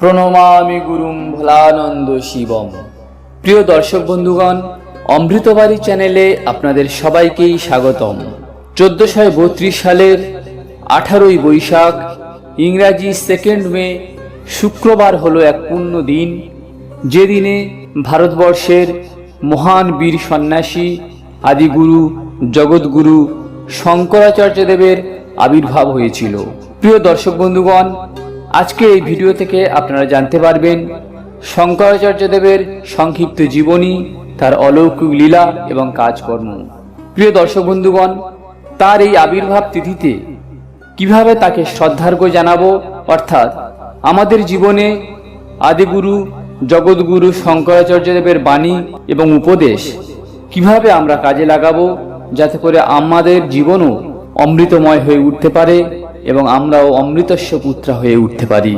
প্রণমামি গুরুম ভোলানন্দ শিবম। প্রিয় দর্শক বন্ধুগণ, অমৃতবাড়ি চ্যানেলে আপনাদের সবাইকেই স্বাগতম। চোদ্দশো বত্রিশ সালের আঠারোই বৈশাখ, ইংরাজি সেকেন্ড মে, শুক্রবার হলো এক পূর্ণ দিন। যেদিনে ভারতবর্ষের মহান বীর সন্ন্যাসী, আদিগুরু জগৎগুরু শঙ্করাচার্য দেবের আবির্ভাব হয়েছিল। প্রিয় দর্শক বন্ধুগণ আজকে এই ভিডিও থেকে আপনারা জানতে পারবেন, শঙ্করাচার্য দেবের সংক্ষিপ্ত জীবনী, তার অলৌকিক লীলা এবং কাজকর্ম। প্রিয় দর্শক বন্ধুগণ, তার এই আবির্ভাব তিথিতে কীভাবে তাকে শ্রদ্ধার্ঘ্য জানাব, অর্থাৎ আমাদের জীবনে আদিগুরু, জগৎগুরু শঙ্করাচার্য দেবের বাণী এবং উপদেশ কীভাবে আমরা কাজে লাগাবো, যাতে করে আমাদের জীবনও অমৃতময় হয়ে উঠতে পারে এবং আমরাও অমৃতস্ব পুত্রা হয়ে উঠতে পারি।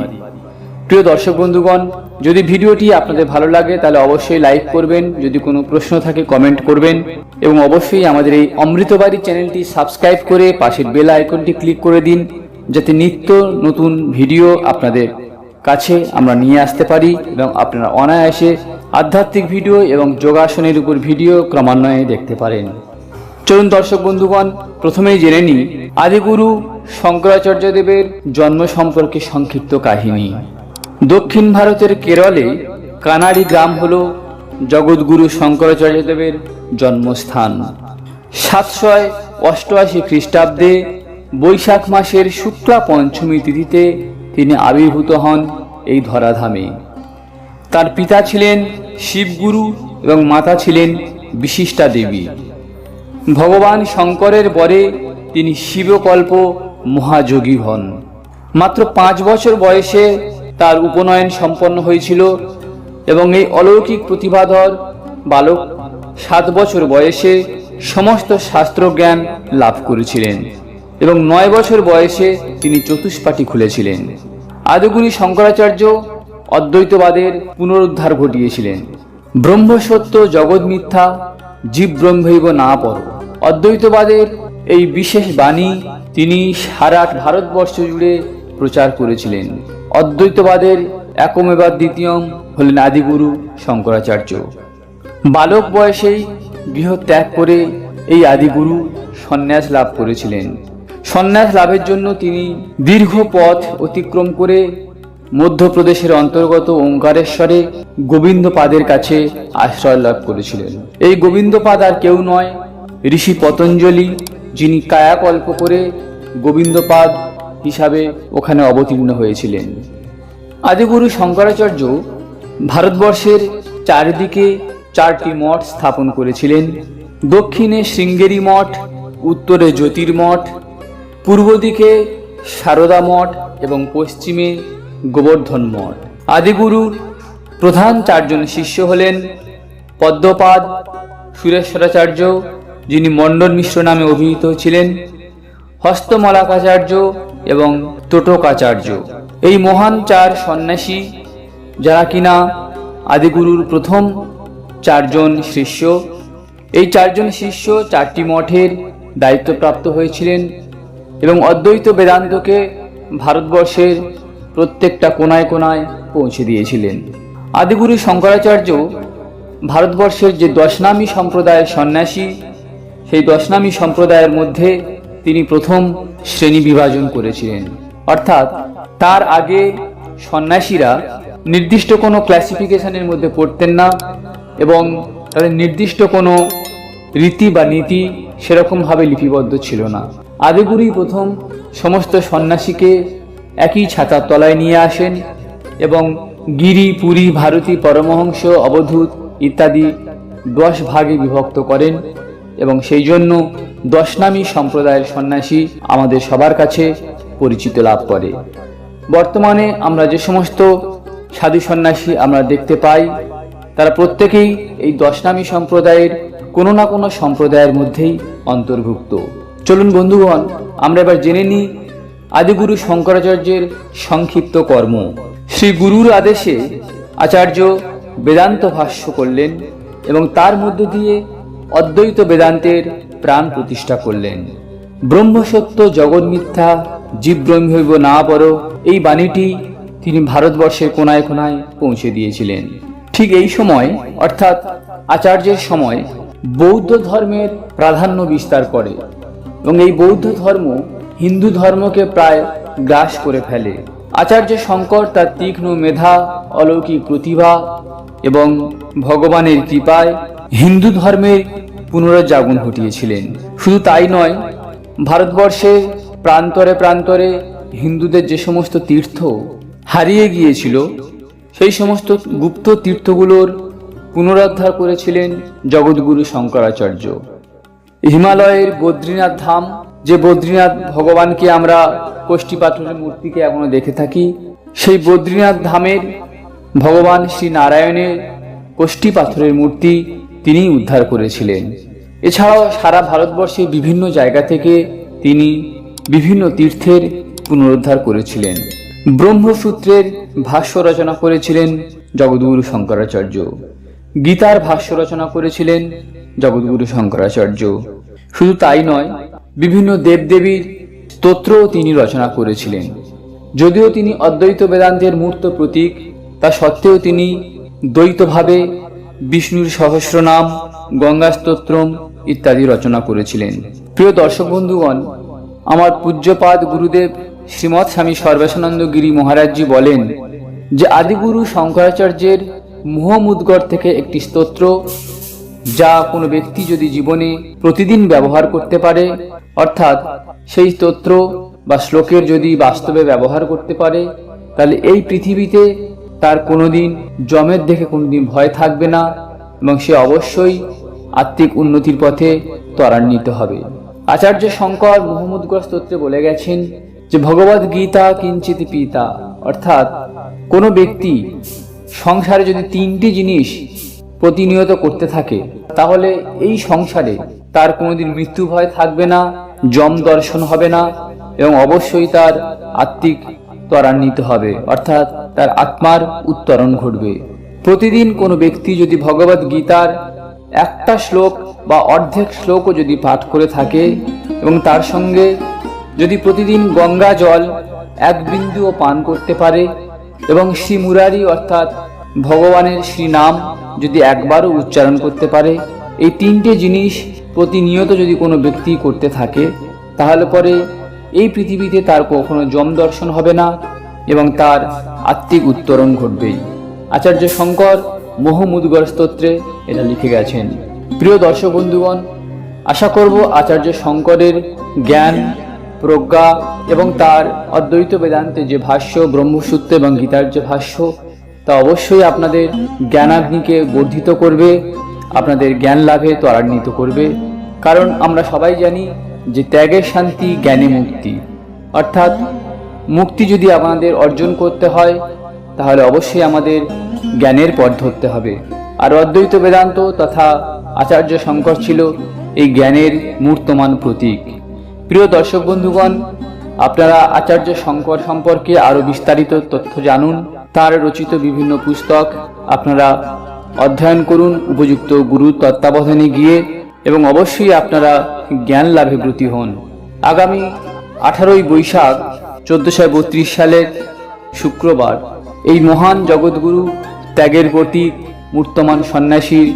প্রিয় দর্শক বন্ধুগণ, যদি ভিডিওটি আপনাদের ভালো লাগে, তাহলে অবশ্যই লাইক করবেন। যদি কোনো প্রশ্ন থাকে কমেন্ট করবেন। এবং অবশ্যই আমাদের এই অমৃতবাড়ি চ্যানেলটি সাবস্ক্রাইব করে পাশের বেল আইকনটি ক্লিক করে দিন, যাতে নিত্য নতুন ভিডিও আপনাদের কাছে আমরা নিয়ে আসতে পারি এবং আপনারা অনায়াসে আধ্যাত্মিক ভিডিও এবং যোগাসনের উপর ভিডিও ক্রমান্বয়ে দেখতে পারেন। চলুন দর্শক বন্ধুগণ, প্রথমেই জেনে নিই, আদিগুরু শঙ্করাচার্য দেবের জন্ম সম্পর্কে সংক্ষিপ্ত কাহিনী। দক্ষিণ ভারতের কেরলে কানাড়ি গ্রাম হল জগৎগুরু শঙ্করাচার্য দেবের জন্মস্থান। সাতশয় অষ্টআশি খ্রিস্টাব্দে বৈশাখ মাসের শুক্লা পঞ্চমী তিথিতে তিনি আবির্ভূত হন এই ধরাধামে। তার পিতা ছিলেন শিবগুরু এবং মাতা ছিলেন বিশিষ্টা দেবী। ভগবান শঙ্করের পরে তিনি শিবকল্প মহাযোগী হন। মাত্র পাঁচ বছর বয়সে তার উপনয়ন সম্পন্ন হয়েছিল এবং এই অলৌকিক প্রতিভাধর বালক সাত বছর বয়সে সমস্ত শাস্ত্রজ্ঞান লাভ করেছিলেন এবং নয় বছর বয়সে তিনি চতুষ্পাটি খুলেছিলেন। আদিগুরি শঙ্করাচার্য অদ্বৈতবাদের পুনরুদ্ধার ঘটিয়েছিলেন। ব্রহ্মসত্য জগৎ মিথ্যা জীব ব্রহ্মৈব না পর অদ্বৈতবাদের এই বিশেষ বাণী তিনি সারা ভারতবর্ষ জুড়ে প্রচার করেছিলেন। অদ্বৈতবাদের একমেবা দ্বিতীয়ম হলেন আদিগুরু শঙ্করাচার্য। বালক বয়সেই গৃহ ত্যাগ করে এই আদিগুরু সন্ন্যাস লাভ করেছিলেন। সন্ন্যাস লাভের জন্য তিনি দীর্ঘ পথ অতিক্রম করে মধ্যপ্রদেশের অন্তর্গত ওঙ্কারেশ্বরে গোবিন্দপাদের কাছে আশ্রয় লাভ করেছিলেন। এই গোবিন্দপাদ আর কেউ নয়, ঋষি পতঞ্জলি যিনি কায়াকল্প করে গোবিন্দপাদ হিসাবে ওখানে অবতীর্ণ হয়েছিলেন। আদিগুরু শঙ্করাচার্য ভারতবর্ষের চারিদিকে চারটি মঠ স্থাপন করেছিলেন। দক্ষিণে শৃঙ্গেরি মঠ, উত্তরে জ্যোতির্মঠ পূর্ব দিকে সারদা মঠ এবং পশ্চিমে গোবর্ধন মঠ। আদিগুরুর প্রধান চারজন শিষ্য হলেন পদ্মপাদ, সুরেশ্বরাচার্য যিনি মণ্ডন মিশ্র নামে অভিহিত ছিলেন, হস্তমলাকাচার্য এবং টোটকাচার্য। এই মহান চার সন্ন্যাসী, যারা কিনা আদিগুরুর প্রথম চারজন শিষ্য, এই চারজন শিষ্য চারটি মঠের দায়িত্বপ্রাপ্ত হয়েছিলেন এবং অদ্বৈত বেদান্তকে ভারতবর্ষের প্রত্যেকটা কোনায় কোনায় পৌঁছে দিয়েছিলেন। আদিগুরু শঙ্করাচার্য ভারতবর্ষের যে দশনামী সম্প্রদায়ের সন্ন্যাসী সেই দশনামী সম্প্রদায়ের মধ্যে তিনি প্রথম শ্রেণি বিভাজন করেছিলেন। অর্থাৎ তার আগে সন্ন্যাসীরা নির্দিষ্ট কোনো ক্লাসিফিকেশনের মধ্যে পড়তেন না এবং তাদের নির্দিষ্ট কোনো রীতি বা নীতি সেরকমভাবে লিপিবদ্ধ ছিল না। আদিগুরুই প্রথম সমস্ত সন্ন্যাসীকে একই ছাতার তলায় নিয়ে আসেন এবং গিরি, পুরী, ভারতী, পরমহংস, অবধূত ইত্যাদি দশ ভাগে বিভক্ত করেন। এবং সেই জন্য দশনামী সম্প্রদায়ের সন্ন্যাসী আমাদের সবার কাছে পরিচিত লাভ করে। বর্তমানে আমরা যে সমস্ত সাধু সন্ন্যাসী আমরা দেখতে পাই, তারা প্রত্যেকেই এই দশনামী সম্প্রদায়ের কোনো না কোনো সম্প্রদায়ের মধ্যেই অন্তর্ভুক্ত। চলুন বন্ধুগণ, আমরা এবার জেনে নিই আদিগুরু শঙ্করাচার্যের সংক্ষিপ্ত কর্ম। শ্রী গুরুর আদেশে আচার্য বেদান্ত ভাষ্য করলেন এবং তার মধ্য দিয়ে অদ্বৈত বেদান্তের প্রাণ প্রতিষ্ঠা করলেন। ব্রহ্মসত্য জগৎ মিথ্যা, জীব ব্রহ্মৈব না পর এই বাণীটি তিনি ভারতবর্ষের কোনায় কোনায় পৌঁছে দিয়েছিলেন। ঠিক এই সময়, অর্থাৎ আচার্যের সময়, বৌদ্ধ ধর্মের প্রাধান্য বিস্তার করে এবং এই বৌদ্ধ ধর্ম হিন্দু ধর্মকে প্রায় গ্রাস করে ফেলে। আচার্য শঙ্কর তার তীক্ষ্ণ মেধা, অলৌকিক প্রতিভা এবং ভগবানের কৃপায় হিন্দু ধর্মের পুনরুজ্জাগরণ ঘটিয়েছিলেন। শুধু তাই নয়, ভারতবর্ষে প্রান্তরে প্রান্তরে হিন্দুদের যে সমস্ত তীর্থ হারিয়ে গিয়েছিল, সেই সমস্ত গুপ্ত তীর্থগুলোর পুনরুদ্ধার করেছিলেন জগৎগুরু শঙ্করাচার্য। হিমালয়ের বদ্রীনাথ ধাম, যে বদ্রীনাথ ভগবানকে আমরা কোষ্ঠী পাথরের মূর্তিকে এখনও দেখে থাকি, সেই বদ্রীনাথ ধামের ভগবান শ্রী নারায়ণের কোষ্ঠী পাথরের মূর্তি তিনি উদ্ধার করেছিলেন। এছাড়াও সারা ভারতবর্ষে বিভিন্ন জায়গা থেকে তিনি বিভিন্ন তীর্থের পুনরুদ্ধার করেছিলেন। ব্রহ্মসূত্রের ভাষ্য রচনা করেছিলেন জগৎগুরু শঙ্করাচার্য। গীতার ভাষ্য রচনা করেছিলেন জগৎগুরু শঙ্করাচার্য। শুধু তাই নয়, বিভিন্ন দেবদেবীর স্তোত্রও তিনি রচনা করেছিলেন। যদিও তিনি অদ্বৈত বেদান্তের মূর্ত প্রতীক, তা সত্ত্বেও তিনি দ্বৈতভাবে বিষ্ণুর সহস্রনাম গঙ্গা স্তোত্রম ইত্যাদি রচনা করেছিলেন। প্রিয় দর্শক বন্ধুগণ, আমার পূজ্যপাদ গুরুদেব শ্রীমৎ স্বামী সর্বেশানন্দ গিরি মহারাজজি বলেন যে, আদিগুরু শঙ্করাচার্যের মোহমুদ্গর থেকে একটি স্তোত্র, যা কোনো ব্যক্তি যদি জীবনে প্রতিদিন ব্যবহার করতে পারে, অর্থাৎ সেই স্তোত্র বা শ্লোকের যদি বাস্তবে ব্যবহার করতে পারে, তাহলে এই পৃথিবীতে তার কোনোদিন জমের দেখে কোনোদিন ভয় থাকবে না এবং সে অবশ্যই আত্মিক উন্নতির পথে ত্বরান্বিত হবে। আচার্য শঙ্কর মোহাম্মদগড় স্তোত্রে বলে গেছেন যে ভগবদ গীতা কিঞ্চিত পিতা। অর্থাৎ কোনো ব্যক্তি সংসারে যদি তিনটি জিনিস প্রতিনিয়ত করতে থাকে, তাহলে এই সংসারে তার কোনোদিন মৃত্যু ভয় থাকবে না যম দর্শন হবে না এবং অবশ্যই তার আত্মিক ত্বরান্বিত হবে, অর্থাৎ তার আত্মার উত্তরণ ঘটবে। প্রতিদিন কোনো ব্যক্তি যদি ভগবত গীতার একটা শ্লোক বা অর্ধেক শ্লোকও যদি পাঠ করে থাকে এবং তার সঙ্গে যদি প্রতিদিন গঙ্গা জল এক বিন্দুও পান করতে পারে এবং শ্রী মুরারি অর্থাৎ ভগবানের শ্রী নাম যদি একবারও উচ্চারণ করতে পারে, এই তিনটে জিনিস প্রতিনিয়ত যদি কোনো ব্যক্তি করতে থাকে, তাহলে পরে এই পৃথিবীতে তার কখনো জম দর্শন হবে না এবং তার আত্মিক উত্তরণ ঘটবেই। আচার্য শঙ্কর মোহমুদগর স্তোত্রে এটা লিখে গেছেন। প্রিয় দর্শক বন্ধুগণ, আশা করব আচার্য শঙ্করের জ্ঞান, প্রজ্ঞা এবং তার অদ্বৈত বেদান্তে যে ভাষ্য, ব্রহ্মসূত্র এবং গীতার যে ভাষ্য, তা অবশ্যই আপনাদের জ্ঞানাগ্নিকে বর্ধিত করবে, আপনাদের জ্ঞান লাভে ত্বরান্বিত করবে। কারণ আমরা সবাই জানি যে ত্যাগের শান্তি জ্ঞানে মুক্তি। অর্থাৎ, মুক্তি যদি আমাদের অর্জন করতে হয়, তাহলে অবশ্যই আমাদের জ্ঞানের পথ ধরতে হবে। আর অদ্বৈত বেদান্ত তথা আচার্য শঙ্কর ছিল এই জ্ঞানের মূর্তমান প্রতীক। প্রিয় দর্শক বন্ধুগণ, আপনারা আচার্য শঙ্কর সম্পর্কে আরও বিস্তারিত তথ্য জানুন। তার রচিত বিভিন্ন পুস্তক আপনারা অধ্যয়ন করুন। উপযুক্ত গুরু তত্ত্বাবধানে গিয়ে এবং অবশ্যই আপনারা জ্ঞান লাভে ব্রতী হন। আগামী আঠারোই বৈশাখ চোদ্দশো বত্রিশ সালের শুক্রবার এই মহান জগৎগুরু ত্যাগের প্রতীক মূর্তমান সন্ন্যাসীর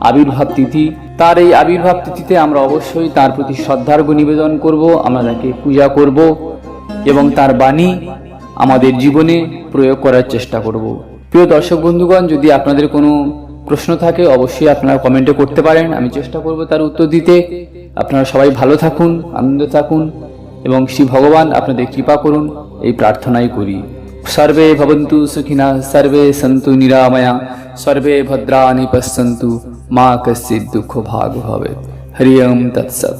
আবির্ভাব তিথি। তার এই আবির্ভাব তিথিতে আমরা অবশ্যই তার প্রতি শ্রদ্ধার্ঘ নিবেদন করব, আমরা তাকে পূজা করব এবং তার বাণী আমাদের জীবনে প্রয়োগ করার চেষ্টা করব। প্রিয় দর্শক বন্ধুগণ, যদি আপনাদের কোনো প্রশ্ন থাকে, অবশ্যই আপনারা কমেন্টে করতে পারেন। আমি চেষ্টা করব তার উত্তর দিতে। আপনারা সবাই ভালো থাকুন, আনন্দ থাকুন, এবং শ্রী ভগবান আপনাদের কৃপা করুন। এই প্রার্থনাই করি। সর্বে ভবন্তু সুখিনা, সর্বে সন্তু নিরাময়া, সর্বে ভদ্রাণি পশ্যন্তু মা কশ্চিৎ দুঃখ ভাগ ভবে হরি ওম তৎসৎ।